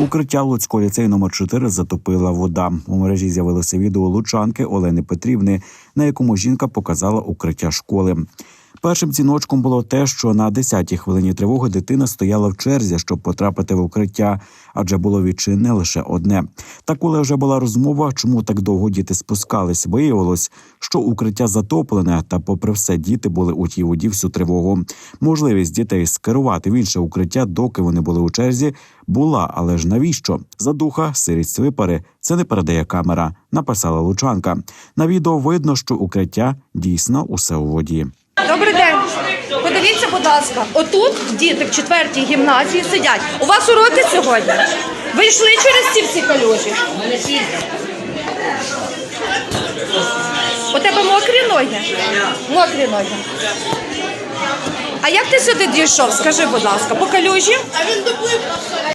Укриття Луцького ліцею номер 4 затопила вода. У мережі з'явилося відео лучанки Олени Петрівни, на якому жінка показала укриття школи. Першим дзвіночком було те, що на 10-й хвилині тривоги дитина стояла в черзі, щоб потрапити в укриття, адже було відчинне лише одне. Та коли вже була розмова, чому так довго діти спускались, виявилось, що укриття затоплене, та, попри все, діти були у тій воді всю тривогу. Можливість дітей скерувати в інше укриття, доки вони були у черзі, була, але ж навіщо? Задуха, сирість випари, це не передає камера, написала Лучанка. На відео видно, що укриття дійсно усе у воді. Добрий день. Подивіться, будь ласка, отут діти в четвертій гімназії сидять. У вас уроки сьогодні? Ви йшли через ці всі калюжі? У тебе мокрі ноги? Мокрі ноги. А як ти сюди дійшов? Скажи, будь ласка, по калюжі?